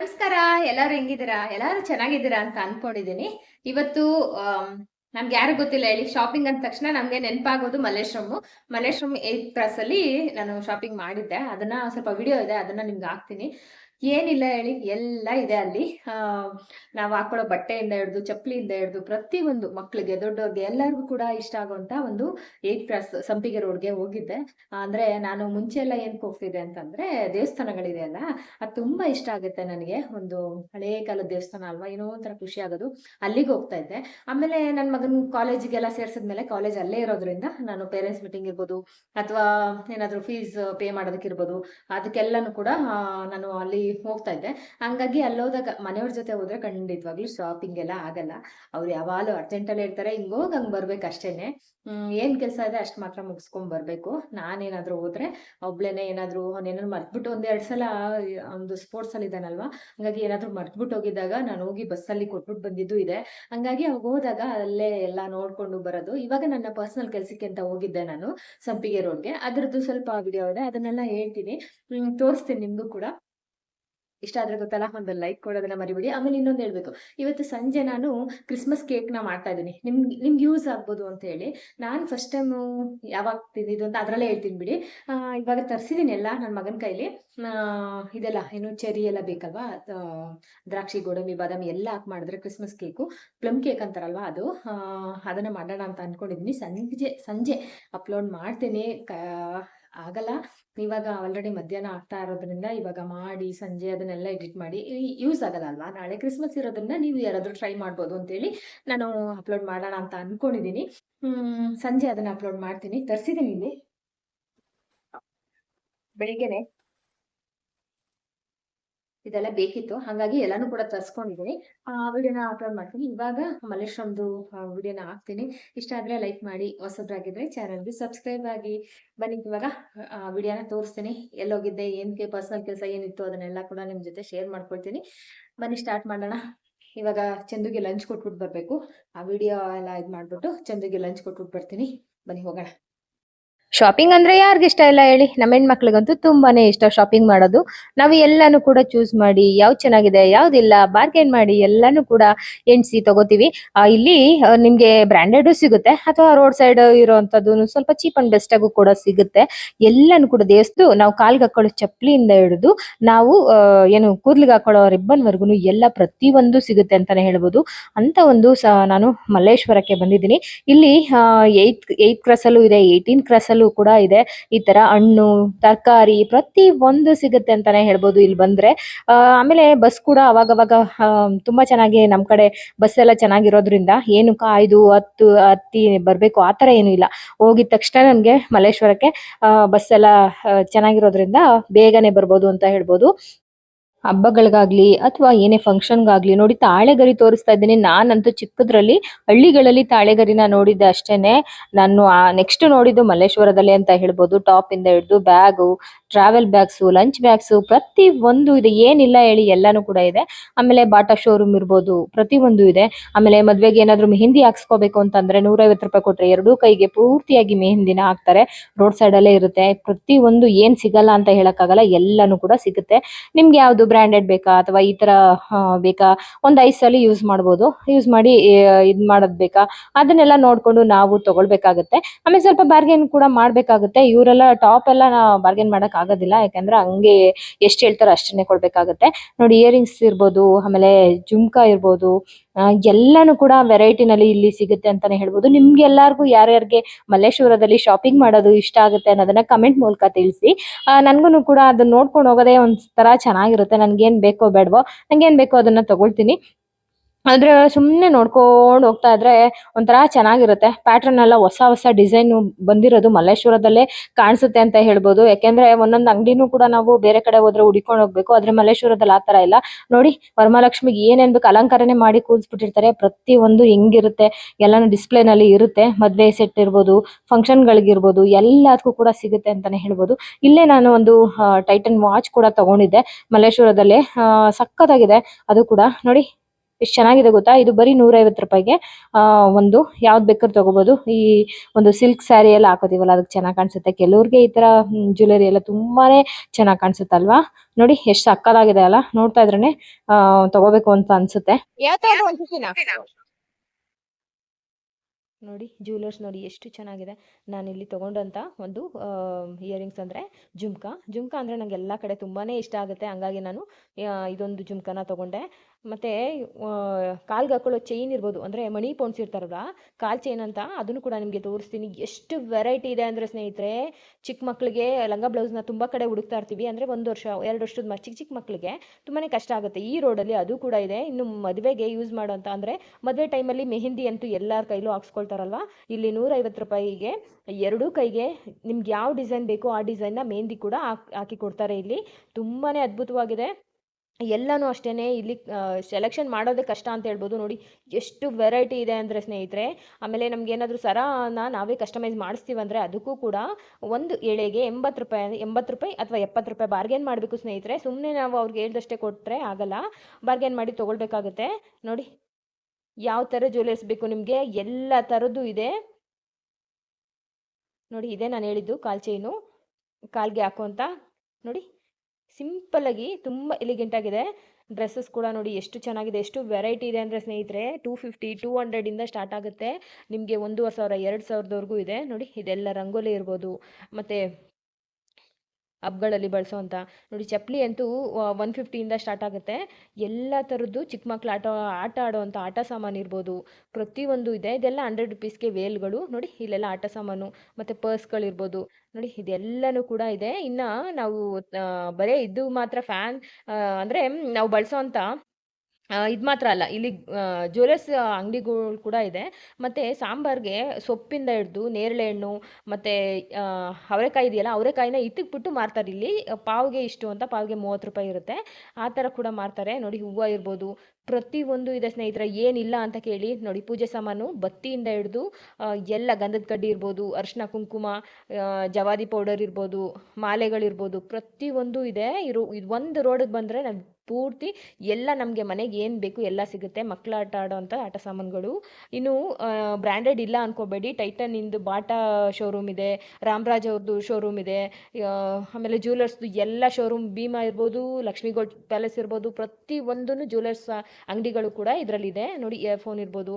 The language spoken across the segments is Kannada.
ನಮಸ್ಕಾರ. ಎಲ್ಲರೂ ಹೆಂಗಿದ್ದೀರಾ? ಎಲ್ಲರೂ ಚೆನ್ನಾಗಿದ್ದೀರಾ ಅಂತ ಅನ್ಕೊಂಡಿದ್ದೀನಿ. ಇವತ್ತು ನಮ್ಗೆ ಯಾರು ಗೊತ್ತಿಲ್ಲ ಹೇಳಿ ಶಾಪಿಂಗ್ ಅಂದ ತಕ್ಷಣ ನಮ್ಗೆ ನೆನಪಾಗೋದು ಮಲ್ಲೇಶ್ವರಂ ಮಲ್ಲೇಶ್ವರಂ ಏಟ್ ಕ್ರಾಸ್ ಅಲ್ಲಿ ನಾನು ಶಾಪಿಂಗ್ ಮಾಡಿದ್ದೆ. ಅದನ್ನ ಸ್ವಲ್ಪ ವಿಡಿಯೋ ಇದೆ, ಅದನ್ನ ನಿಮ್ಗೆ ಹಾಕ್ತೀನಿ. ಏನಿಲ್ಲ ಹೇಳಿ, ಎಲ್ಲ ಇದೆ ಅಲ್ಲಿ. ನಾವು ಹಾಕೊಳ್ಳೋ ಬಟ್ಟೆಯಿಂದ ಹಿಡಿದು, ಚಪ್ಪಲಿಯಿಂದ ಹಿಡಿದು ಪ್ರತಿಯೊಂದು ಮಕ್ಕಳಿಗೆ ದೊಡ್ಡವ್ರಿಗೆ ಎಲ್ಲರಿಗೂ ಕೂಡ ಇಷ್ಟ ಆಗುವಂತ ಒಂದು ಏಟ್ ಕ್ರಾಸ್ ಸಂಪಿಗೆ ರೋಡ್ಗೆ ಹೋಗಿದ್ದೆ. ಅಂದ್ರೆ ನಾನು ಮುಂಚೆ ಎಲ್ಲ ಏನಕ್ಕೆ ಹೋಗ್ತಿದ್ದೆ ಅಂತಂದ್ರೆ ದೇವಸ್ಥಾನಗಳಿದೆ ಅಲ್ಲ, ಅದು ತುಂಬಾ ಇಷ್ಟ ಆಗುತ್ತೆ ನನಗೆ. ಒಂದು ಹಳೇ ಕಾಲದ ದೇವಸ್ಥಾನ ಅಲ್ವಾ, ಏನೋ ಒಂಥರ ಖುಷಿ ಆಗೋದು. ಅಲ್ಲಿಗೆ ಹೋಗ್ತಾ ಇದ್ದೆ. ಆಮೇಲೆ ನನ್ನ ಮಗನ ಕಾಲೇಜಿಗೆಲ್ಲ ಸೇರ್ಸಿದ್ಮೇಲೆ ಕಾಲೇಜ್ ಅಲ್ಲೇ ಇರೋದ್ರಿಂದ ನಾನು ಪೇರೆಂಟ್ಸ್ ಮೀಟಿಂಗ್ ಇರ್ಬೋದು, ಅಥವಾ ಏನಾದರೂ ಫೀಸ್ ಪೇ ಮಾಡೋದಕ್ಕಿರ್ಬೋದು, ಅದಕ್ಕೆಲ್ಲನೂ ಕೂಡ ನಾನು ಅಲ್ಲಿ ಹೋಗ್ತಾ ಇದ್ದೆ ಹಂಗಾಗಿ ಅಲ್ಲೋದಾಗ ಮನೆಯವ್ರ ಜೊತೆ ಹೋದ್ರೆ ಖಂಡಿತವಾಗ್ಲೂ ಶಾಪಿಂಗ್ ಎಲ್ಲ ಆಗಲ್ಲ. ಅವ್ರು ಯಾವಾಗಲೂ ಹೇಳ್ತಾರೆ ಹೋಗ್ ಹಂಗ್ ಬರ್ಬೇಕು ಅಷ್ಟೇನೆ. ಏನ್ ಕೆಲಸ ಇದೆ ಅಷ್ಟು ಮಾತ್ರ ಮುಗಿಸ್ಕೊಂಡ್ ಬರ್ಬೇಕು. ನಾನೇನಾದ್ರೂ ಹೋದ್ರೆ ಒಬ್ಳೇನೆ ಏನಾದ್ರು ಏನಾದ್ರು ಮರ್ತ್ಬಿಟ್ಟು ಒಂದೆರಡು ಸಲ ಒಂದು ಸ್ಪೋರ್ಟ್ಸ್ ಅಲ್ಲಿ ಇದ್ದಾನಲ್ವಾ, ಹಂಗಾಗಿ ಏನಾದ್ರೂ ಮರ್ತ್ಬಿಟ್ಟು ಹೋಗಿದ್ದಾಗ ನಾನು ಹೋಗಿ ಬಸ್ಸಲ್ಲಿ ಕೊಟ್ಬಿಟ್ಟು ಬಂದಿದ್ದು ಇದೆ. ಹಂಗಾಗಿ ಅವಾಗ ಹೋದಾಗ ಅಲ್ಲೇ ಎಲ್ಲ ನೋಡ್ಕೊಂಡು ಬರೋದು. ಇವಾಗ ನನ್ನ ಪರ್ಸನಲ್ ಕೆಲ್ಸಕ್ಕೆ ಅಂತ ಹೋಗಿದ್ದೆ ನಾನು ಸಂಪಿಗೆ ರೋಡ್ಗೆ. ಅದ್ರದ್ದು ಸ್ವಲ್ಪ ವಿಡಿಯೋ ಇದೆ, ಅದನ್ನೆಲ್ಲ ಹೇಳ್ತೀನಿ. ತೋರಿಸ್ತೀನಿ ನಿಮ್ಗೂ ಕೂಡ. ಇಷ್ಟ ಆದ್ರೆ ಗೊತ್ತಲ್ಲ, ಒಂದು ಲೈಕ್ ಕೊಡೋದನ್ನ ಮರಿಬೇಡಿ. ಆಮೇಲೆ ಇನ್ನೊಂದು ಹೇಳ್ಬೇಕು. ಇವತ್ತು ಸಂಜೆ ನಾನು ಕ್ರಿಸ್ಮಸ್ ಕೇಕ್ನ ಮಾಡ್ತಾ ಇದ್ದೀನಿ. ನಿಮ್ಗೆ ನಿಮ್ಗೆ ಯೂಸ್ ಆಗ್ಬೋದು ಅಂತ ಹೇಳಿ. ನಾನು ಫಸ್ಟ್ ಟೈಮು ಯಾವಾಗ ತಿಂದಿದ್ದು ಅಂತ ಅದರಲ್ಲೇ ಹೇಳ್ತೀನಿ ಬಿಡಿ. ಇವಾಗ ತರಿಸಿದ್ದೀನಿ ಎಲ್ಲ ನನ್ನ ಮಗನ ಕೈಲಿ. ಇದೆಲ್ಲ ಏನು ಚೆರಿ ಎಲ್ಲ ಬೇಕಲ್ವಾ? ದ್ರಾಕ್ಷಿ, ಗೋಡಂಬಿ, ಬಾದಾಮಿ ಎಲ್ಲ ಹಾಕಿ ಮಾಡಿದ್ರೆ ಕ್ರಿಸ್ಮಸ್ ಕೇಕು ಪ್ಲಮ್ ಕೇಕ್ ಅಂತಾರಲ್ವಾ ಅದು? ಅದನ್ನು ಮಾಡೋಣ ಅಂತ ಅಂದ್ಕೊಂಡಿದ್ದೀನಿ ಸಂಜೆ ಸಂಜೆ ಅಪ್ಲೋಡ್ ಮಾಡ್ತೇನೆ. ಆಗಲ್ಲ. ಇವಾಗ ಆಲ್ರೆಡಿ ಮಧ್ಯಾಹ್ನ ಆಗ್ತಾ ಇರೋದ್ರಿಂದ ಇವಾಗ ಮಾಡಿ, ಸಂಜೆ ಅದನ್ನೆಲ್ಲ ಎಡಿಟ್ ಮಾಡಿ ಯೂಸ್ ಆಗಲ್ಲ ಅಲ್ವಾ? ನಾಳೆ ಕ್ರಿಸ್ಮಸ್ ಇರೋದ್ರಿಂದ ನೀವು ಯಾರಾದರೂ ಟ್ರೈ ಮಾಡ್ಬೋದು ಅಂತೇಳಿ ನಾನು ಅಪ್ಲೋಡ್ ಮಾಡೋಣ ಅಂತ ಅನ್ಕೊಂಡಿದ್ದೀನಿ ಹ್ಮ್, ಸಂಜೆ ಅದನ್ನ ಅಪ್ಲೋಡ್ ಮಾಡ್ತೀನಿ. ತರಿಸಿದ್ದೀನಿ ಇಲ್ಲಿ. ಬೆಳಿಗ್ಗೆನೆ. ಇದೆಲ್ಲ ಬೇಕಿತ್ತು. ಹಾಗಾಗಿ ಎಲ್ಲಾನು ಕೂಡ ತರಿಸ್ಕೊಂಡಿದ್ದೀನಿ ಆ, ವಿಡಿಯೋನ ಅಪ್ಲೋಡ್ ಮಾಡ್ತೀನಿ. ಇವಾಗ ಮಲ್ಲೇಶ್ವರಂದು ವಿಡಿಯೋನ ಹಾಕ್ತೀನಿ. ಇಷ್ಟ ಆದ್ರೆ ಲೈಕ್ ಮಾಡಿ ಹೊಸದ್ರಾಗಿದ್ರೆ ಚಾನಲ್ಗೆ ಸಬ್ಸ್ಕ್ರೈಬ್ ಆಗಿ. ಬನ್ನಿ, ಇವಾಗ ವಿಡಿಯೋನ ತೋರಿಸ್ತೀನಿ. ಎಲ್ಲೋಗಿದ್ದೆ ಏನಕ್ಕೆ ಪರ್ಸನಲ್ ಕೆಲಸ ಏನಿತ್ತು ಅದನ್ನೆಲ್ಲ ಕೂಡ ನಿಮ್ಮ ಜೊತೆ ಶೇರ್ ಮಾಡ್ಕೊಳ್ತೀನಿ. ಬನ್ನಿ ಸ್ಟಾರ್ಟ್ ಮಾಡೋಣ. ಇವಾಗ ಚಂದುಗೆ ಲಂಚ್ ಕೊಟ್ಬಿಟ್ಟು ಬರ್ಬೇಕು. ಆ, ವಿಡಿಯೋ ಎಲ್ಲ ಇದು ಮಾಡ್ಬಿಟ್ಟು ಚಂದುಗೆ ಲಂಚ್ ಕೊಟ್ಬಿಟ್ಟು ಬರ್ತೀನಿ. ಬನ್ನಿ, ಹೋಗೋಣ. ಶಾಪಿಂಗ್ ಅಂದ್ರೆ ಯಾರಿಗಿಷ್ಟ ಇಲ್ಲ ಹೇಳಿ. ನಮ್ಮ ಹೆಣ್ಮಕ್ಳಿಗಂತೂ ತುಂಬಾನೇ ಇಷ್ಟ ಶಾಪಿಂಗ್ ಮಾಡೋದು. ನಾವು ಎಲ್ಲಾನು ಕೂಡ ಚೂಸ್ ಮಾಡಿ ಯಾವ್ದು ಚೆನ್ನಾಗಿದೆ ಯಾವ್ದಿಲ್ಲ ಬಾರ್ಗೇನ್ ಮಾಡಿ ಎಲ್ಲಾನು ಕೂಡ ಎಣ್ಸಿ ತಗೋತೀವಿ. ಇಲ್ಲಿ ನಿಮ್ಗೆ ಬ್ರಾಂಡೆಡ್ ಸಿಗುತ್ತೆ. ಅಥವಾ ರೋಡ್ ಸೈಡ್ ಇರೋಂಥದ್ದು ಸ್ವಲ್ಪ ಚೀಪ್ ಅಂಡ್ ಬೆಸ್ಟ್ ಆಗು ಕೂಡ ಸಿಗುತ್ತೆ. ಎಲ್ಲಾನು ಕೂಡ ದೇವಸ್ತು ನಾವು ಕಾಲ್ಗೆ ಹಾಕೊಳ್ಳೋ ಚಪ್ಪಲಿಯಿಂದ ಹಿಡಿದು ನಾವು ಏನು ಕೂದ್ಲಿಗೆ ಹಾಕೊಳ್ಳೋ ರಿಬ್ಬನ್ ವರ್ಗುನು ಎಲ್ಲ ಪ್ರತಿಯೊಂದು ಸಿಗುತ್ತೆ ಅಂತಾನೆ ಹೇಳ್ಬೋದು. ಅಂತ ಒಂದು ನಾನು ಮಲ್ಲೇಶ್ವರಕ್ಕೆ ಬಂದಿದ್ದೀನಿ. ಇಲ್ಲಿ ಏಯ್ತ್ ಕ್ರಾಸ್ ಅಲ್ಲೂ ಇದೆ ಏಯ್ಟೀನ್ ಕ್ರಾಸ್ ಕೂಡ ಇದೆ. ಈ ತರ ಹಣ್ಣು, ತರಕಾರಿ ಪ್ರತಿ ಒಂದು ಸಿಗುತ್ತೆ ಅಂತಾನೆ ಹೇಳ್ಬೋದು ಇಲ್ಲಿ ಬಂದ್ರೆ. ಆಮೇಲೆ ಬಸ್ ಕೂಡ ಅವಾಗವಾಗ ಅವಾಗ ತುಂಬಾ ಚೆನ್ನಾಗಿ ನಮ್ ಕಡೆ ಬಸ್ ಎಲ್ಲ ಚೆನ್ನಾಗಿರೋದ್ರಿಂದ ಏನು ಕಾಯ್ದು, ಹತ್ತು, ಹತ್ತಿ ಬರ್ಬೇಕು ಆ ತರ ಏನು ಇಲ್ಲ. ಹೋಗಿದ ತಕ್ಷಣ ನಮ್ಗೆ ಮಲ್ಲೇಶ್ವರಕ್ಕೆ ಬಸ್ ಎಲ್ಲ ಚೆನ್ನಾಗಿರೋದ್ರಿಂದ ಬೇಗನೆ ಬರ್ಬೋದು ಅಂತ ಹೇಳ್ಬೋದು. ಹಬ್ಬಗಳಿಗಾಗ್ಲಿ ಅಥವಾ ಏನೇ ಫಂಕ್ಷನ್ಗಾಗ್ಲಿ ನೋಡಿ ತಾಳೆಗರಿ ತೋರಿಸ್ತಾ ಇದ್ದೀನಿ. ನಾನಂತೂ ಚಿಕ್ಕದ್ರಲ್ಲಿ ಹಳ್ಳಿಗಳಲ್ಲಿ ತಾಳೆಗರಿನ ನೋಡಿದ್ದೆ ಅಷ್ಟೇನೆ. ನಾನು ಆ ನೆಕ್ಸ್ಟ್ ನೋಡಿದ್ದು ಮಲ್ಲೇಶ್ವರದಲ್ಲಿ ಅಂತ ಹೇಳ್ಬೋದು. ಟಾಪ್ ಇಂದ ಹಿಡಿದು bag travel bags lunch bags ಪ್ರತಿ ಒಂದು ಇದೆ. ಏನಿಲ್ಲ ಹೇಳಿ ಎಲ್ಲಾನು ಕೂಡ ಇದೆ. ಆಮೇಲೆ ಬಾಟಾ ಶೋರೂಮ್ ಇರ್ಬೋದು. ಪ್ರತಿ ಒಂದು ಇದೆ. ಆಮೇಲೆ ಮದ್ವೆಗೆ ಏನಾದ್ರು ಮೆಹಂದಿ ಹಾಕ್ಸ್ಕೋಬೇಕು ಅಂತಂದ್ರೆ ನೂರೈವತ್ತು ರೂಪಾಯಿ ಕೊಟ್ರೆ ಎರಡೂ ಕೈಗೆ ಪೂರ್ತಿಯಾಗಿ ಮೆಹಂದಿನ ಹಾಕ್ತಾರೆ. ರೋಡ್ ಸೈಡ್ ಅಲ್ಲೇ ಇರುತ್ತೆ. ಪ್ರತಿ ಒಂದು ಏನ್ ಸಿಗಲ್ಲ ಅಂತ ಹೇಳಕ್ಕಾಗಲ್ಲ. ಎಲ್ಲಾನು ಕೂಡ ಸಿಗುತ್ತೆ. ನಿಮ್ಗೆ ಯಾವ್ದು ಬ್ರಾಂಡೆಡ್ ಬೇಕಾ ಅಥವಾ ಈ ತರ ಬೇಕಾ? ಒಂದ್ ಐದು ಯೂಸ್ ಮಾಡ್ಬೋದು. ಯೂಸ್ ಮಾಡಿ ಇದ್ ಮಾಡೋದ್ ಬೇಕಾ? ಅದನ್ನೆಲ್ಲ ನೋಡ್ಕೊಂಡು ನಾವು ತಗೊಳ್ಬೇಕಾಗತ್ತೆ. ಆಮೇಲೆ ಸ್ವಲ್ಪ ಬಾರ್ಗೇನ್ ಕೂಡ ಮಾಡ್ಬೇಕಾಗುತ್ತೆ. ಇವರೆಲ್ಲ ಟಾಪ್ ಎಲ್ಲ ಬಾರ್ಗೇನ್ ಮಾಡಕ್ ಆಗೋದಿಲ್ಲ. ಯಾಕಂದ್ರೆ ಹಂಗೆ ಎಷ್ಟ್ ಹೇಳ್ತಾರೋ ಅಷ್ಟನ್ನೇ ಕೊಡ್ಬೇಕಾಗತ್ತೆ. ನೋಡಿ ಇಯರಿಂಗ್ಸ್ ಇರ್ಬೋದು, ಆಮೇಲೆ ಜುಮ್ಕಾ ಇರ್ಬೋದು ಎಲ್ಲಾನು ಕೂಡ ವೆರೈಟಿನಲ್ಲಿ ಇಲ್ಲಿ ಸಿಗುತ್ತೆ ಅಂತಾನೆ ಹೇಳ್ಬೋದು. ನಿಮ್ಗೆ ಎಲ್ಲಾರ್ಗೂ ಯಾರ್ಯಾರಿಗೆ ಮಲ್ಲೇಶ್ವರದಲ್ಲಿ ಶಾಪಿಂಗ್ ಮಾಡೋದು ಇಷ್ಟ ಆಗುತ್ತೆ ಅನ್ನೋದನ್ನ ಕಮೆಂಟ್ ಮೂಲಕ ತಿಳಿಸಿ. ನನ್ಗೂ ಕೂಡ ಅದನ್ನ ನೋಡ್ಕೊಂಡು ಹೋಗೋದೇ ಒಂಥರ ಚೆನ್ನಾಗಿರುತ್ತೆ. ನನ್ಗೇನ್ ಬೇಕೋ ಬೇಡವೋ, ನಂಗೇನ್ ಬೇಕೋ ಅದನ್ನ ತಗೊಳ್ತೀನಿ. ಆದ್ರೆ ಸುಮ್ನೆ ನೋಡ್ಕೊಂಡ್ ಹೋಗ್ತಾ ಇದ್ರೆ ಒಂಥರ ಚೆನ್ನಾಗಿರುತ್ತೆ. ಪ್ಯಾಟರ್ನ್ ಎಲ್ಲ ಹೊಸ ಹೊಸ ಡಿಸೈನ್ ಬಂದಿರೋದು ಮಲ್ಲೇಶ್ವರದಲ್ಲೇ ಕಾಣಿಸುತ್ತೆ ಅಂತ ಹೇಳ್ಬೋದು. ಯಾಕೆಂದ್ರೆ ಒಂದೊಂದು ಅಂಗಡಿನೂ ಕೂಡ ನಾವು ಬೇರೆ ಕಡೆ ಹೋದ್ರೆ ಹುಡಿಕೊಂಡು ಹೋಗ್ಬೇಕು. ಆದ್ರೆ ಮಲ್ಲೇಶ್ವರದಲ್ಲಿ ಆ ತರ ಇಲ್ಲ. ನೋಡಿ, ವರಮಹಾಲಕ್ಷ್ಮಿಗೆ ಏನೇನ್ ಬೇಕು ಅಲಂಕಾರನೆ ಮಾಡಿ ಕೂರಿಸ್ಬಿಟ್ಟಿರ್ತಾರೆ. ಪ್ರತಿ ಒಂದು ಹೆಂಗಿರುತ್ತೆ, ಎಲ್ಲಾನು ಡಿಸ್ಪ್ಲೇ ನಲ್ಲಿ ಇರುತ್ತೆ. ಮದ್ವೆ ಸೆಟ್ ಇರ್ಬೋದು ಫಂಕ್ಷನ್ ಗಳಿಗಿರ್ಬೋದು, ಎಲ್ಲದಕ್ಕೂ ಕೂಡ ಸಿಗುತ್ತೆ ಅಂತಾನೆ ಹೇಳ್ಬೋದು. ಇಲ್ಲೇ ನಾನು ಒಂದು ಟೈಟನ್ ವಾಚ್ ಕೂಡ ತಗೊಂಡಿದ್ದೆ ಮಲ್ಲೇಶ್ವರದಲ್ಲಿ. ಸಕ್ಕತ್ತಾಗಿದೆ ಅದು ಕೂಡ ನೋಡಿ ಎಷ್ಟು ಚೆನ್ನಾಗಿದೆ ಗೊತ್ತಾ? ಇದು ಬರೀ ನೂರೈವತ್ತು ರೂಪಾಯಿಗೆ ಒಂದು ಯಾವ್ದು ಬೇಕಾದ್ರೂ ತಗೋಬಹುದು ಈ ಒಂದು ಸಿಲ್ಕ್ ಸ್ಯಾರಿ ಎಲ್ಲ ಹಾಕೋತೀವಲ್ಲ ಅದಕ್ಕೆ ಚೆನ್ನಾಗಿ ಕಾಣಿಸುತ್ತೆ. ಕೆಲವ್ರಿಗೆ ಈ ತರ ಜ್ಯುವೆಲರಿ ಎಲ್ಲ ತುಂಬಾನೇ ಚೆನ್ನಾಗಿ ಕಾಣಿಸುತ್ತಲ್ವಾ? ನೋಡಿ ಎಷ್ಟು ಸಕ್ಕದಾಗಿದೆ ಅಲ್ಲ? ನೋಡ್ತಾ ಇದ್ರೇನೆ ಆ ತಗೋಬೇಕು ಅಂತ ಅನ್ಸುತ್ತೆ. ನೋಡಿ ಜ್ಯುವೆಲರ್ಸ್ ನೋಡಿ ಎಷ್ಟು ಚೆನ್ನಾಗಿದೆ. ನಾನು ಇಲ್ಲಿ ತಗೊಂಡಂತ ಒಂದು ಇಯರಿಂಗ್ಸ್ ಅಂದ್ರೆ ಜುಮ್ಕಾ. ಜುಮ್ಕಾ ಅಂದ್ರೆ ನಂಗೆ ಎಲ್ಲಾ ಕಡೆ ತುಂಬಾನೇ ಇಷ್ಟ ಆಗುತ್ತೆ. ಹಂಗಾಗಿ ನಾನು ಇದೊಂದು ಜುಮ್ಕಾನ ತಗೊಂಡೆ. ಮತ್ತೆ ಕಾಲ್ಗೆ ಹಾಕೊಳ್ಳೋ ಚೈನ್ ಇರ್ಬೋದು. ಅಂದರೆ ಮಣಿ ಪೌಂಡ್ಸ್ ಇರ್ತಾರಲ್ಲ, ಕಾಲ್ ಚೈನ್ ಅಂತ ಅದನ್ನು ಕೂಡ ನಿಮಗೆ ತೋರಿಸ್ತೀನಿ. ಎಷ್ಟು ವೆರೈಟಿ ಇದೆ ಅಂದರೆ ಸ್ನೇಹಿತರೆ, ಚಿಕ್ಕ ಮಕ್ಕಳಿಗೆ ಲಂಗ ಬ್ಲೌಸ್ನ ತುಂಬ ಕಡೆ ಹುಡುಕ್ತಾ ಇರ್ತೀವಿ. ಅಂದರೆ ಒಂದು ವರ್ಷ, ಎರಡು ವರ್ಷದ ಮ, ಚಿಕ್ಕ ಚಿಕ್ಕ ಮಕ್ಕಳಿಗೆ ತುಂಬಾ ಕಷ್ಟ ಆಗುತ್ತೆ. ಈ ರೋಡಲ್ಲಿ ಅದು ಕೂಡ ಇದೆ. ಇನ್ನು ಮದುವೆಗೆ ಯೂಸ್ ಮಾಡೋಂಥ ಅಂದರೆ, ಮದುವೆ ಟೈಮಲ್ಲಿ ಮೆಹಂದಿ ಅಂತೂ ಎಲ್ಲರ ಕೈಲೂ ಹಾಕ್ಸ್ಕೊಳ್ತಾರಲ್ವ? ಇಲ್ಲಿ ನೂರೈವತ್ತು ರೂಪಾಯಿಗೆ ಎರಡೂ ಕೈಗೆ ನಿಮ್ಗೆ ಯಾವ ಡಿಸೈನ್ ಬೇಕೋ ಆ ಡಿಸೈನ್ನ ಮೆಹಂದಿ ಕೂಡ ಹಾಕ್, ಹಾಕಿ ಕೊಡ್ತಾರೆ ಇಲ್ಲಿ. ತುಂಬಾ ಅದ್ಭುತವಾಗಿದೆ. ಎಲ್ಲನೂ ಅಷ್ಟೇ ಇಲ್ಲಿ ಸೆಲೆಕ್ಷನ್ ಮಾಡೋದೇ ಕಷ್ಟ ಅಂತ ಹೇಳ್ಬೋದು. ನೋಡಿ, ಎಷ್ಟು ವೆರೈಟಿ ಇದೆ ಅಂದರೆ ಸ್ನೇಹಿತರೆ, ಆಮೇಲೆ ನಮ್ಗೆ ಏನಾದರೂ ಸರನ ನಾವೇ ಕಸ್ಟಮೈಸ್ ಮಾಡಿಸ್ತೀವಿ ಅಂದರೆ ಅದಕ್ಕೂ ಕೂಡ ಒಂದು ಎಳೆಗೆ ಎಂಬತ್ತು ರೂಪಾಯಿ ಎಂಬತ್ತು ರೂಪಾಯಿ ಅಥವಾ ಎಪ್ಪತ್ತು ರೂಪಾಯಿ ಬಾರ್ಗೇನ್ ಮಾಡಬೇಕು ಸ್ನೇಹಿತರೆ. ಸುಮ್ಮನೆ ನಾವು ಅವ್ರಿಗೆ ಹೇಳ್ದಷ್ಟೇ ಕೊಟ್ಟರೆ ಆಗಲ್ಲ. ಬಾರ್ಗೇನ್ ಮಾಡಿ ತೊಗೊಳ್ಬೇಕಾಗುತ್ತೆ. ನೋಡಿ, ಯಾವ ಥರ ಜ್ಯುವೆಲರ್ಸ್ ಬೇಕು ನಿಮಗೆ? ಎಲ್ಲ ಥರದ್ದು ಇದೆ. ನೋಡಿ, ಇದೆ ನಾನು ಹೇಳಿದ್ದು, ಕಾಲ್ ಚೈನು ಕಾಲ್ಗೆ ಅಂತ ನೋಡಿ. ಸಿಂಪಲ್ಲಾಗಿ ತುಂಬ ಎಲಿಗೆಂಟ್ ಆಗಿದೆ. ಡ್ರೆಸ್ಸಸ್ ಕೂಡ ನೋಡಿ ಎಷ್ಟು ಚೆನ್ನಾಗಿದೆ, ಎಷ್ಟು ವೆರೈಟಿ ಇದೆ ಅಂದರೆ ಸ್ನೇಹಿತರೆ. ಟೂ ಫಿಫ್ಟಿ ಟೂ ಹಂಡ್ರೆಡಿಂದ ಸ್ಟಾರ್ಟ್ ಆಗುತ್ತೆ. ನಿಮಗೆ ಒಂದೂವರೆ ಸಾವಿರ, ಎರಡು ಸಾವಿರದವರೆಗೂ ಇದೆ. ನೋಡಿ, ಇದೆಲ್ಲ ರಂಗೋಲಿ ಇರ್ಬೋದು. ಮತ್ತು ಹಬ್ಗಳಲ್ಲಿ ಬಳಸೋವಂಥ ನೋಡಿ ಚಪ್ಪಲಿ ಅಂತೂ ಒನ್ ಫಿಫ್ಟಿಯಿಂದ ಸ್ಟಾರ್ಟ್ ಆಗುತ್ತೆ. ಎಲ್ಲ ಥರದ್ದು ಚಿಕ್ಕ ಮಕ್ಳು ಆಟ ಆಟ ಆಡೋವಂಥ ಆಟ ಸಾಮಾನು ಇರ್ಬೋದು. ಪ್ರತಿಯೊಂದು ಇದೆ. ಇದೆಲ್ಲ ಹಂಡ್ರೆಡ್ ರುಪೀಸ್ಗೆ ವೇಲ್ಗಳು ನೋಡಿ, ಇಲ್ಲೆಲ್ಲ ಆಟ ಸಾಮಾನು, ಮತ್ತು ಪರ್ಸ್ಗಳಿರ್ಬೋದು ನೋಡಿ, ಇದೆಲ್ಲನೂ ಕೂಡ ಇದೆ. ಇನ್ನು ನಾವು ಬರೀ ಇದು ಮಾತ್ರ ಫ್ಯಾನ್ ಅಂದರೆ ನಾವು ಬಳಸೋವಂಥ ಇದು ಮಾತ್ರ ಅಲ್ಲ. ಇಲ್ಲಿ ಜ್ಯುವೆಲರ್ಸ್ ಅಂಗಡಿಗಳು ಕೂಡ ಇದೆ. ಮತ್ತು ಸಾಂಬಾರ್ಗೆ ಸೊಪ್ಪಿಂದ ಹಿಡಿದು ನೇರಳೆ ಹಣ್ಣು, ಮತ್ತು ಅವರೆಕಾಯಿ ಇದೆಯಲ್ಲ, ಅವರೆಕಾಯಿನ ಇತ್ತಿಕ್ಬಿಟ್ಟು ಮಾರ್ತಾರೆ. ಇಲ್ಲಿ ಪಾವ್ಗೆ ಇಷ್ಟು ಅಂತ ಪಾವ್ಗೆ ಮೂವತ್ತು ರೂಪಾಯಿ ಇರುತ್ತೆ. ಆ ಥರ ಕೂಡ ಮಾರ್ತಾರೆ. ನೋಡಿ, ಹೂವು ಇರ್ಬೋದು. ಪ್ರತಿಯೊಂದು ಇದೆ ಸ್ನೇಹಿತರ. ಏನಿಲ್ಲ ಅಂತ ಕೇಳಿ, ನೋಡಿ, ಪೂಜೆ ಸಾಮಾನು ಬತ್ತಿಯಿಂದ ಹಿಡಿದು ಎಲ್ಲ ಗಂಧದ ಕಡ್ಡಿ ಇರ್ಬೋದು ಅರಿಶಿನ ಕುಂಕುಮ ಜವಾದಿ ಪೌಡರ್ ಇರ್ಬೋದು, ಮಾಲೆಗಳಿರ್ಬೋದು, ಪ್ರತಿಯೊಂದು ಇದೆ. ಇರು, ಇದು ಒಂದು ರೋಡಿಗೆ ಬಂದರೆ ನಾವು ಪೂರ್ತಿ ಎಲ್ಲ ನಮಗೆ ಮನೆಗೆ ಏನು ಬೇಕು ಎಲ್ಲ ಸಿಗುತ್ತೆ. ಮಕ್ಕಳು ಆಟ ಆಡೋವಂಥ ಆಟ ಸಾಮಾನುಗಳು. ಇನ್ನು ಬ್ರ್ಯಾಂಡೆಡ್ ಇಲ್ಲ ಅನ್ಕೋಬೇಡಿ. ಟೈಟನ್ ಇಂದು ಬಾಟಾ ಶೋರೂಮ್ ಇದೆ. ರಾಮರಾಜ್ ಅವ್ರದ್ದು ಶೋರೂಮ್ ಇದೆ. ಆಮೇಲೆ ಜ್ಯುವೆಲರ್ಸ್ದು ಎಲ್ಲ ಶೋರೂಮ್ ಭೀಮಾ ಇರ್ಬೋದು, ಲಕ್ಷ್ಮೀ ಗೋಲ್ಡ್ ಪ್ಯಾಲೇಸ್ ಇರ್ಬೋದು. ಪ್ರತಿ ಒಂದೂ ಜ್ಯುವೆಲರ್ಸ್ ಅಂಗಡಿಗಳು ಕೂಡ ಇದರಲ್ಲಿದೆ. ನೋಡಿ ಇಯರ್ಫೋನ್ ಇರ್ಬೋದು.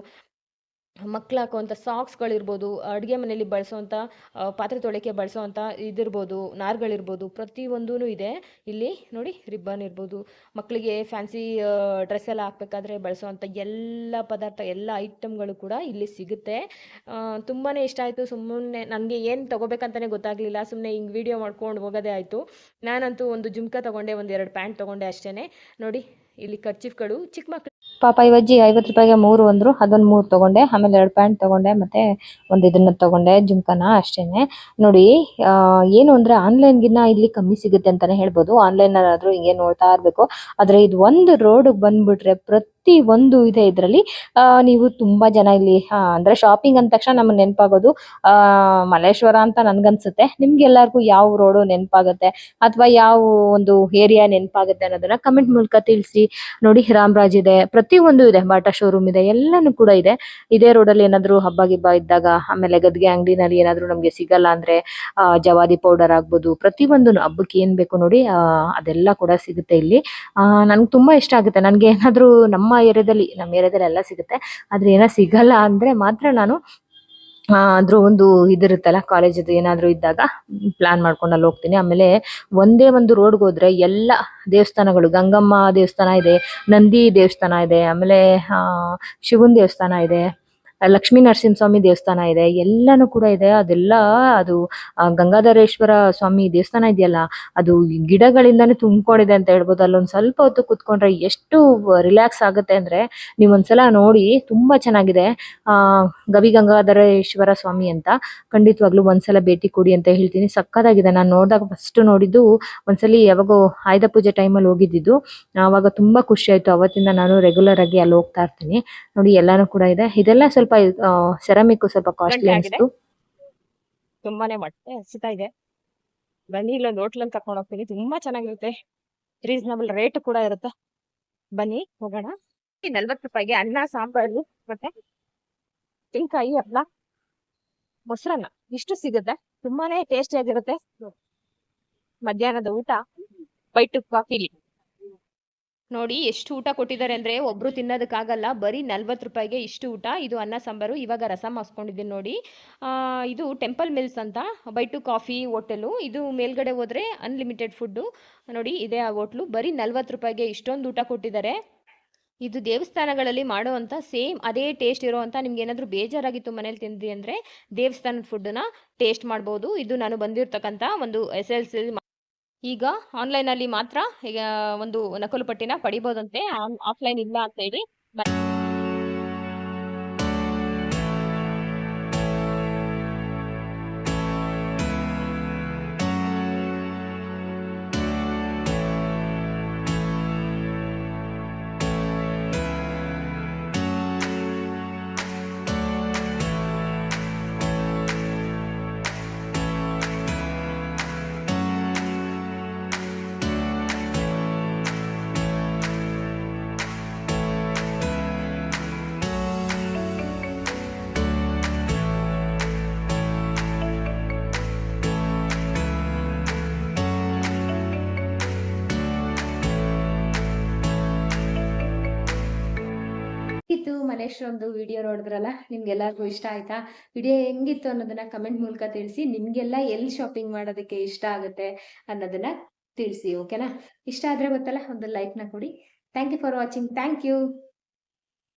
ಮಕ್ಳು ಹಾಕುವಂಥ ಸಾಕ್ಸ್ಗಳಿರ್ಬೋದು, ಅಡುಗೆ ಮನೆಯಲ್ಲಿ ಬಳಸೋವಂಥ ಪಾತ್ರೆ ತೊಳೆಯೋಕ್ಕೆ ಬಳಸೋವಂಥ ಇದಿರ್ಬೋದು, ನಾರ್ಗಳಿರ್ಬೋದು ಪ್ರತಿಯೊಂದೂ ಇದೆ. ಇಲ್ಲಿ ನೋಡಿ ರಿಬ್ಬನ್ ಇರ್ಬೋದು. ಮಕ್ಕಳಿಗೆ ಫ್ಯಾನ್ಸಿ ಡ್ರೆಸ್ ಎಲ್ಲ ಹಾಕ್ಬೇಕಾದ್ರೆ ಬಳಸೋವಂಥ ಎಲ್ಲ ಪದಾರ್ಥ, ಎಲ್ಲ ಐಟಮ್ಗಳು ಕೂಡ ಇಲ್ಲಿ ಸಿಗುತ್ತೆ. ತುಂಬಾ ಇಷ್ಟ ಆಯಿತು. ಸುಮ್ಮನೆ ನನಗೆ ಏನು ತೊಗೋಬೇಕಂತಲೇ ಗೊತ್ತಾಗಲಿಲ್ಲ. ಸುಮ್ಮನೆ ಹಿಂಗೆ ವೀಡಿಯೋ ಮಾಡ್ಕೊಂಡು ಹೋಗೋದೇ ಆಯಿತು. ನಾನಂತೂ ಒಂದು ಜುಮ್ಕ ತೊಗೊಂಡೆ ಒಂದು ಎರಡು ಪ್ಯಾಂಟ್ ತೊಗೊಂಡೆ ಅಷ್ಟೇ ನೋಡಿ, ಇಲ್ಲಿ ಕರ್ಚಿಫ್ಗಳು ಚಿಕ್ಕ ಮಕ್ಳು ಪಾಪ ಇವಜ್ಜಿ ಐವತ್ತು ರೂಪಾಯಿಗೆ ಮೂರು ಅಂದ್ರು, ಅದೊಂದು ಮೂರು ತಗೊಂಡೆ, ಆಮೇಲೆ ಎರಡು ಪ್ಯಾಂಟ್ ತಗೊಂಡೆ, ಮತ್ತೆ ಒಂದು ಇದನ್ನ ತಗೊಂಡೆ, ಜುಮ್ಕನ ಅಷ್ಟೇನೆ. ನೋಡಿ ಏನು ಅಂದ್ರೆ ಆನ್ಲೈನ್ಗಿನ್ನ ಇಲ್ಲಿ ಕಮ್ಮಿ ಸಿಗುತ್ತೆ ಅಂತಾನೆ ಹೇಳ್ಬೋದು. ಆನ್ಲೈನ್ ಆದ್ರೂ ಹಿಂಗೆ ನೋಡ್ತಾ ಇರ್ಬೇಕು. ಆದ್ರೆ ಇದು ಒಂದು ರೋಡ್ ಬಂದ್ಬಿಟ್ರೆ ಪ್ರತಿ ಒಂದು ಇದೆ ಇದರಲ್ಲಿ. ನೀವು ತುಂಬಾ ಜನ ಇಲ್ಲಿ ಅಂದ್ರೆ ಶಾಪಿಂಗ್ ಅಂದ ತಕ್ಷಣ ನಮ್ಮ ನೆನಪಾಗೋದು, ಆ, ಮಲ್ಲೇಶ್ವರ ಅಂತ ನನ್ಗನ್ಸುತ್ತೆ. ನಿಮ್ಗೆಲ್ಲರಿಗೂ ಯಾವ ರೋಡು ನೆನಪಾಗುತ್ತೆ? ಅಥವಾ ಯಾವ ಒಂದು ಏರಿಯಾ ನೆನಪಾಗುತ್ತೆ ಅನ್ನೋದನ್ನ ಕಮೆಂಟ್ ಮೂಲಕ ತಿಳಿಸಿ. ನೋಡಿ ರಾಮರಾಜ್ ಇದೆ. ಪ್ರತಿ ಒಂದು ಇದೆ. ಬಾಟಾ ಶೋರೂಮ್ ಇದೆ. ಎಲ್ಲಾನು ಕೂಡ ಇದೆ. ಇದೇ ರೋಡಲ್ಲಿ ಏನಾದ್ರು ಹಬ್ಬ ಗಿಬ್ಬ ಇದ್ದಾಗ, ಆಮೇಲೆ ಗದ್ಗೆ ಅಂಗಡಿನಲ್ಲಿ ಏನಾದ್ರು ನಮ್ಗೆ ಸಿಗಲ್ಲ ಅಂದ್ರೆ ಜವಾದಿ ಪೌಡರ್ ಆಗ್ಬೋದು. ಪ್ರತಿಯೊಂದು ಹಬ್ಬಕ್ಕೆ ಏನ್ ಬೇಕು ನೋಡಿ ಅದೆಲ್ಲ ಕೂಡ ಸಿಗುತ್ತೆ ಇಲ್ಲಿ. ನನ್ಗೆ ತುಂಬಾ ಇಷ್ಟ ಆಗುತ್ತೆ. ನನ್ಗೆ ಏನಾದ್ರು ನಮ್ಮ ಏರಿಯಾದಲ್ಲಿ, ನಮ್ಮ ಏರಿಯಾದಲ್ಲಿ ಎಲ್ಲ ಸಿಗುತ್ತೆ. ಆದ್ರೆ ಏನ ಸಿಗಲ್ಲ ಅಂದ್ರೆ ಮಾತ್ರ ನಾನು ಅದ್ರ ಒಂದು ಇದಿರುತ್ತಲ್ಲ ಕಾಲೇಜದು ಏನಾದ್ರು ಇದ್ದಾಗ ಪ್ಲಾನ್ ಮಾಡ್ಕೊಂಡು ಅಲ್ಲಿ ಹೋಗ್ತೀನಿ. ಆಮೇಲೆ ಒಂದೇ ಒಂದು ರೋಡ್ಗೆ ಹೋದ್ರೆ ಎಲ್ಲ ದೇವಸ್ಥಾನಗಳು, ಗಂಗಮ್ಮ ದೇವಸ್ಥಾನ ಇದೆ, ನಂದಿ ದೇವಸ್ಥಾನ ಇದೆ, ಆಮೇಲೆ ಶಿವನ್ ದೇವಸ್ಥಾನ ಇದೆ. ಲಕ್ಷ್ಮೀ ನರಸಿಂಹಸ್ವಾಮಿ ದೇವಸ್ಥಾನ ಇದೆ, ಎಲ್ಲಾನು ಕೂಡ ಇದೆ. ಅದೆಲ್ಲ, ಅದು ಗಂಗಾಧರೇಶ್ವರ ಸ್ವಾಮಿ ದೇವಸ್ಥಾನ ಇದೆಯಲ್ಲ, ಅದು ಗಿಡಗಳಿಂದಾನೆ ತುಂಬಿಕೊಂಡಿದೆ ಅಂತ ಹೇಳ್ಬೋದು. ಅಲ್ಲೊಂದು ಸ್ವಲ್ಪ ಹೊತ್ತು ಕುತ್ಕೊಂಡ್ರೆ ಎಷ್ಟು ರಿಲ್ಯಾಕ್ಸ್ ಆಗುತ್ತೆ ಅಂದ್ರೆ, ನೀವು ಒಂದ್ಸಲ ನೋಡಿ, ತುಂಬಾ ಚೆನ್ನಾಗಿದೆ. ಆ, ಗವಿ ಗಂಗಾಧರೇಶ್ವರ ಸ್ವಾಮಿ ಅಂತ ಖಂಡಿತವಾಗ್ಲೂ ಒಂದ್ಸಲ ಭೇಟಿ ಕೊಡಿ ಅಂತ ಹೇಳ್ತೀನಿ. ಸಕ್ಕದಾಗಿದೆ ನಾನು ನೋಡಿದಾಗ ಫಸ್ಟ್ ನೋಡಿದ್ದು ಒಂದ್ಸಲಿ ಯಾವಾಗೋ ಆಯುಧ ಪೂಜೆ ಟೈಮಲ್ಲಿ ಹೋಗಿದ್ದಿದ್ದು, ಆವಾಗ ತುಂಬಾ ಖುಷಿ ಆಯ್ತು. ಅವತ್ತಿಂದ ನಾನು ರೆಗ್ಯುಲರ್ ಆಗಿ ಅಲ್ಲಿ ಹೋಗ್ತಾ ಇರ್ತೀನಿ. ನೋಡಿ, ಎಲ್ಲಾನು ಕೂಡ ಇದೆ. ಇದೆಲ್ಲ ಸ್ವಲ್ಪ ಸೆರಾಮಿಕ್ ಸ್ವಲ್ಪ ಕಾಸ್ಟ್ಲಿ ಆಗಿದೆ. ಅನಿಸ್ತು ತುಂಬಾನೇ ಹೊಟ್ಟೆ ಹಸಿತಾ ಇದೆ. ಬನ್ನಿ ಇಲ್ಲೊಂದು ಹೋಟ್ಲಲ್ಲಿ ಕರ್ಕೊಂಡು ಹೋಗ್ತೀನಿ. ತುಂಬಾ ಚೆನ್ನಾಗಿರುತ್ತೆ. ರೀಸನಬಲ್ ರೇಟ್ ಕೂಡ ಇರುತ್ತೆ. ಬನ್ನಿ ಹೋಗೋಣ. ನಲ್ವತ್ತು ರೂಪಾಯಿಗೆ ಅನ್ನ ಸಾಂಬಾರು ಮತ್ತೆ ತೆಂಗಿನಕಾಯಿ ಅನ್ನ ಮೊಸರನ್ನ. ಇಷ್ಟು ಸಿಗುತ್ತೆ. ತುಂಬಾನೇ ಟೇಸ್ಟಿಯಾಗಿರುತ್ತೆ ಮಧ್ಯಾಹ್ನದ ಊಟ ಬೈಟು ಕಾಫಿ. ನೋಡಿ ಎಷ್ಟು ಊಟ ಕೊಟ್ಟಿದ್ದಾರೆ ಅಂದ್ರೆ ಒಬ್ರು ತಿನ್ನೋದಕ್ಕಾಗಲ್ಲ, ಬರೀ ನಲ್ವತ್ತು ರೂಪಾಯಿಗೆ ಇಷ್ಟು ಊಟ, ಇದು ಅನ್ನ, ಸಾಂಬಾರು, ಇವಾಗ ರಸಂ ಹಾಸ್ಕೊಂಡಿದ್ದೀನಿ ನೋಡಿ. ಇದು ಟೆಂಪಲ್ ಮಿಲ್ಸ್ ಅಂತ ಬೈ ಟು ಕಾಫಿ ಹೋಟೆಲು. ಇದು ಮೇಲ್ಗಡೆ ಹೋದ್ರೆ ಅನ್ಲಿಮಿಟೆಡ್ ಫುಡ್ಡು ನೋಡಿ, ಇದೇ ಆ ಹೋಟ್ಲು. ಬರೀ ನಲ್ವತ್ತು ರೂಪಾಯಿಗೆ ಇಷ್ಟೊಂದು ಊಟ ಕೊಟ್ಟಿದ್ದಾರೆ. ಇದು ದೇವಸ್ಥಾನಗಳಲ್ಲಿ ಮಾಡುವಂಥ ಸೇಮ್ ಅದೇ ಟೇಸ್ಟ್ ಇರೋವಂಥ ನಿಮ್ಗೆ ಏನಾದರೂ ಬೇಜಾರಾಗಿತ್ತು ಮನೇಲಿ ತಿಂದ್ರಿ ಅಂದರೆ ದೇವಸ್ಥಾನದ ಫುಡ್ಡನ್ನ ಟೇಸ್ಟ್ ಮಾಡ್ಬೋದು. ಇದು ನಾನು ಬಂದಿರತಕ್ಕಂಥ ಒಂದು ಎಸ್ ಎಲ್ ಸಿ ಈಗ ಆನ್ಲೈನ್ ಆನ್ಲೈನಲ್ಲಿ ಮಾತ್ರ ಈಗ ಒಂದು ನಕಲು ಪಟ್ಟಿನ ಪಡಿಬೋದಂತೆ. ಆಫ್ಲೈನ್ ಇಲ್ಲ ಅಂತ ಹೇಳಿ ಇತ್ತು ಒಂದು ವಿಡಿಯೋ ನೋಡಿದ್ರಲ್ಲ? ನಿಮ್ಗೆಲ್ಲರಿಗೂ ಇಷ್ಟ ಆಯ್ತಾ? ವಿಡಿಯೋ ಹೆಂಗಿತ್ತು ಅನ್ನೋದನ್ನ ಕಮೆಂಟ್ ಮೂಲಕ ತಿಳಿಸಿ. ನಿಮ್ಗೆಲ್ಲ ಎಲ್ಲಿ ಶಾಪಿಂಗ್ ಮಾಡೋದಕ್ಕೆ ಇಷ್ಟ ಆಗುತ್ತೆ ಅನ್ನೋದನ್ನ ತಿಳಿಸಿ ಓಕೆನಾ ಇಷ್ಟ ಆದ್ರೆ ಗೊತ್ತಲ್ಲ, ಒಂದು ಲೈಕ್ನ ಕೊಡಿ. Thank you for watching thank you